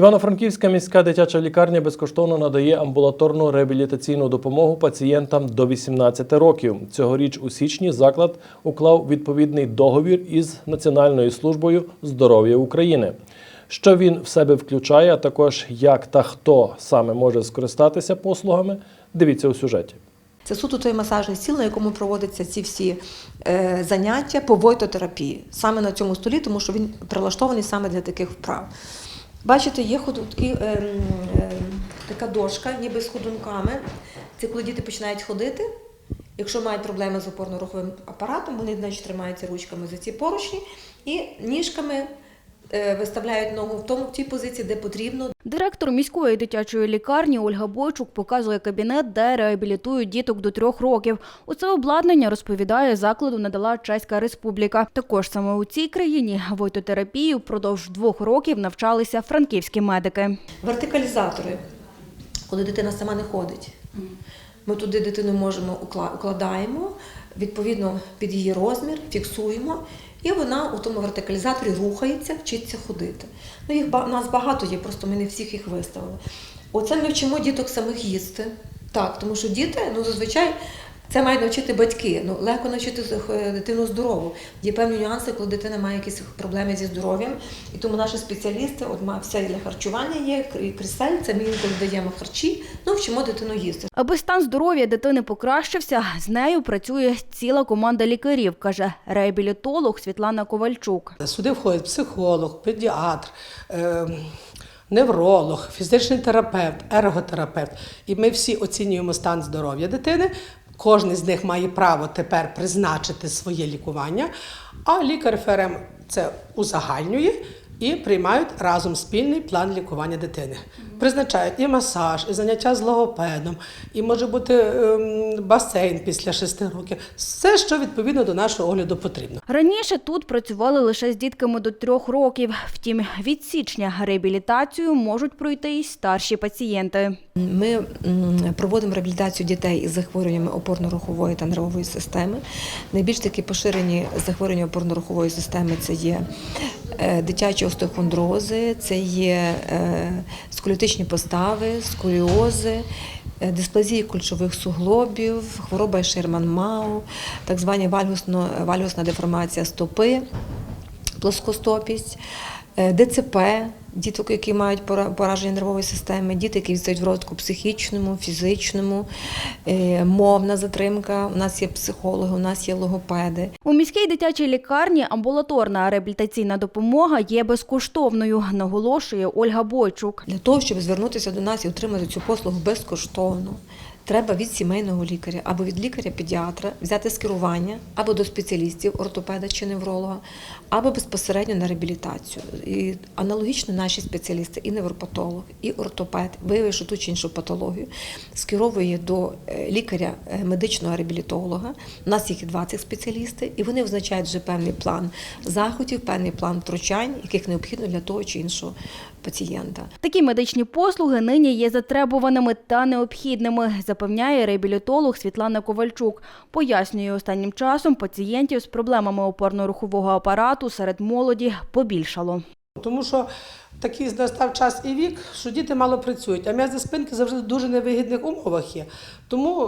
Івано-Франківська міська дитяча лікарня безкоштовно надає амбулаторну реабілітаційну допомогу пацієнтам до 18 років. Цьогоріч у січні заклад уклав відповідний договір із Національною службою здоров'я України. Що він в себе включає, а також як та хто саме може скористатися послугами, дивіться у сюжеті. Це суто той масажний стіл, на якому проводяться ці всі е, заняття по войтотерапії. Саме на цьому столі, тому що він прилаштований саме для таких вправ. Бачите, є ходу, і, е, е, така дошка, ніби з ходунками. Це коли діти починають ходити. Якщо мають проблеми з опорно-руховим апаратом, вони значить, тримаються ручками за ці поручні і ніжками виставляють ногу в тому в тій позиції, де потрібно, Директор міської дитячої лікарні Ольга Бойчук показує кабінет, де реабілітують діток до трьох років. У це обладнання розповідає закладу надала Чеська Республіка. Також саме у цій країні войтотерапію впродовж двох років навчалися франківські медики. Вертикалізатори, коли дитина сама не ходить. Ми туди дитину можемо укла- укладаємо, відповідно під її розмір, фіксуємо, і вона у тому вертикалізаторі рухається, вчиться ходити. Ну, їх нас багато є, просто ми не всіх їх виставили. Оце ми вчимо діток самих їсти. Так, тому що діти, ну зазвичай. Це мають навчити батьки. Ну легко навчити е, дитину здорову. Є певні нюанси, коли дитина має якісь проблеми зі здоров'ям. І тому наші спеціалісти, от ма- все для харчування є, і крісель, це ми інколи даємо харчі, ну вчимо дитину їсти. Аби стан здоров'я дитини покращився, з нею працює ціла команда лікарів, каже реабілітолог Світлана Ковальчук. Сюди входять психолог, педіатр, е, невролог, фізичний терапевт, ерготерапевт. І ми всі оцінюємо стан здоров'я дитини. Кожен з них має право тепер призначити своє лікування, а лікар ФРМ це узагальнює і приймають разом спільний план лікування дитини. Призначають і масаж, і заняття з логопедом, і може бути ем, басейн після 6 років. Все, що відповідно до нашого огляду потрібно. Раніше тут працювали лише з дітками до трьох років. Втім, від січня реабілітацію можуть пройти і старші пацієнти. Ми проводимо реабілітацію дітей із захворюваннями опорно-рухової та нервової системи. Найбільш такі поширені захворювання опорно-рухової системи це є дитячі остеохондрози, це є е, сколіотичні постави, сколіози. е, Дисплазії кульшових суглобів, хвороба Шерман-Мау, так звані вальгусно, вальгусна деформація стопи, плоскостопість, е, ДЦП, діток, які мають пора- пораження нервової системи, діти, які відстають в розвитку психічному, фізичному, е, мовна затримка. У нас є психологи, у нас є логопеди. У міській дитячій лікарні амбулаторна реабілітаційна допомога є безкоштовною, наголошує Ольга Бойчук. Для того, щоб звернутися до нас і отримати цю послугу безкоштовно, треба від сімейного лікаря або від лікаря-педіатра взяти скерування або до спеціалістів, ортопеда чи невролога, або безпосередньо на реабілітацію. І аналогічно наші спеціалісти, і невропатолог, і ортопед, виявивши ту чи іншу патологію, скеровує до е, лікаря е, медичного реабілітолога. У нас їх 20 спеціалістів, і вони визначають вже певний план заходів, певний план втручань, яких необхідно для того чи іншого пацієнта. Такі медичні послуги нині є затребуваними та необхідними, запевняє реабілітолог Світлана Ковальчук. Пояснює, останнім часом пацієнтів з проблемами опорно-рухового апарату серед молоді побільшало. Тому що такий настав час і вік, що діти мало працюють, а м'язи спинки завжди в дуже невигідних умовах є. Тому е,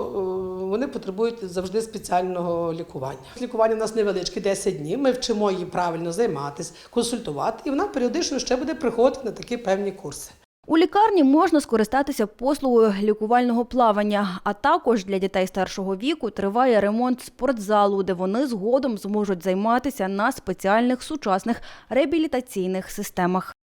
вони потребують завжди спеціального лікування. Лікування у нас невеличке 10 днів. Ми вчимо її правильно займатися, консультувати, і вона періодично ще буде приходити на такі певні курси. У лікарні можна скористатися послугою лікувального плавання, а також для дітей старшого віку триває ремонт спортзалу, де вони згодом зможуть займатися на спеціальних сучасних реабілітаційних системах.